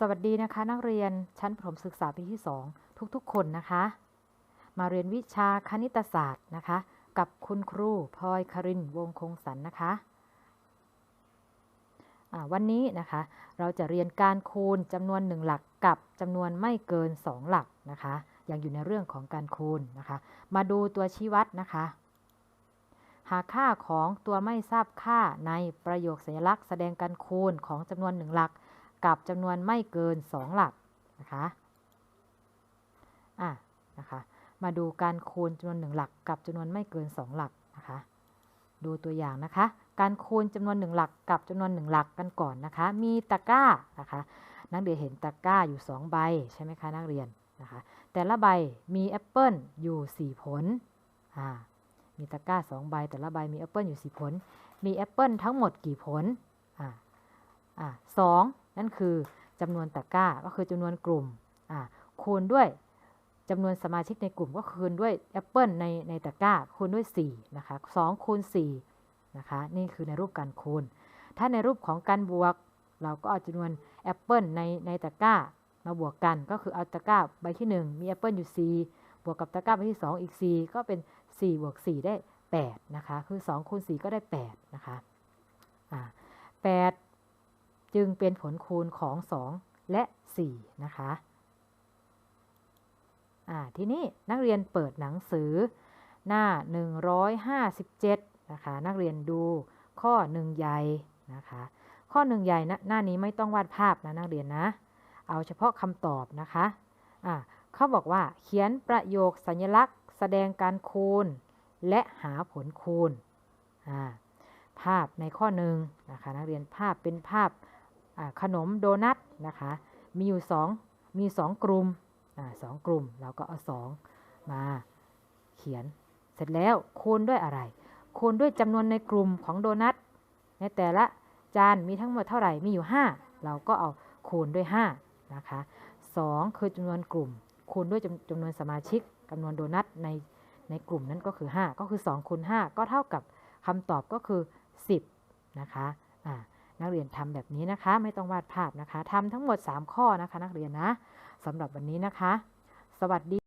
สวัสดีนะคะ นักเรียนชั้นประถมศึกษาปีที่ 2 ทุกๆ คนนะคะ มาเรียนวิชาคณิตศาสตร์นะคะ กับคุณครูพลอยครินวงคงสรรนะคะวันนี้นะคะ เราจะเรียนการคูณจำนวน 1 หลักกับจำนวนไม่เกิน 2 หลักนะคะ ยังอยู่ในเรื่องของการคูณนะคะ มาดูตัวชี้วัดนะคะ หาค่าของตัวไม่ทราบค่าในประโยคสัญลักษณ์แสดงการคูณของจำนวน 1 หลัก กับจำนวนไม่เกิน 2 หลักนะคะอะนะคะมาดูการคูณจำนวน 1 หลักกับจำนวนไม่เกิน 2 หลักนะคะดูตัวอย่างนะคะ การคูณจำนวน 1 หลักกับจำนวน 1 หลักกันก่อนนะคะ มีตะกร้านะคะนักเรียนเห็นตะกร้าอยู่ 2 ใบใช่ไหมคะนักเรียนนะคะแต่ละใบมีแอปเปิลอยู่ 4 ผลอ่ามีตะกร้า 2 ใบ แต่ละใบมีแอปเปิลอยู่ 4 ผล มีแอปเปิลทั้งหมดกี่ผลอ่าอ่าสอง นั่นคือจำนวนตะกร้าก็คือจำนวนกลุ่มอ่าคูณด้วยจำนวนสมาชิกในกลุ่มก็คูณด้วยแอปเปิลในในตะกร้าคูณด้วย4นะคะ2คูณ4นะคะนี่คือในรูปการคูณ ถ้าในรูปของการบวก เราก็เอาจำนวนแอปเปิลในในตะกร้ามาบวกกันก็คือเอาตะกร้าใบที่ 1 มีแอปเปิลอยู่ 4 บวกกับตะกร้าใบที่ 2 อีก 4 ก็เป็น 4 บวก 4 ได้ 8 นะคะ คือ2คูณ4ก็ได้ 8 นะคะอ่า8 จึงเป็นผลคูณของ 2 และ 4 นะคะทีนี้นักเรียนเปิดหนังสือหน้า 157 นะคะ นักเรียนดูข้อ 1 ใหญ่นะคะ ข้อ 1 ใหญ่นะหน้านี้ไม่ต้องวาดภาพนะนักเรียนนะ เอาเฉพาะคำตอบนะคะอ่าเขาบอกว่าเขียนประโยคสัญลักษณ์ แสดงการคูณ และหาผลคูณ ภาพในข้อหนึ่งนะคะ นักเรียนภาพเป็นภาพ ขนมโดนัทนะคะ มีอยู่สองมีสองกลุ่มอสองกลุ่มเราก็เอาสองมาเขียนเสร็จแล้วคูณด้วยอะไร คูณด้วยจำนวนในกลุ่มของโดนัทในแต่ละจานมีทั้งหมดเท่าไหร่มีอยู่ 5 เราก็เอาคูณด้วย5นะคะ2คือจำนวนกลุ่ม คูณด้วยจำจำนวนสมาชิกจำนวนโดนัทในในกลุ่มนั้นก็คือ 5 ก็คือ2คูณ5ก็เท่ากับคำตอบก็คือ 10 นะคะอ่า นักเรียนทำแบบนี้นะคะ ไม่ต้องวาดภาพนะคะทำทั้งหมด 3 ข้อนะคะ นักเรียนนะสำหรับวันนี้นะคะ สวัสดี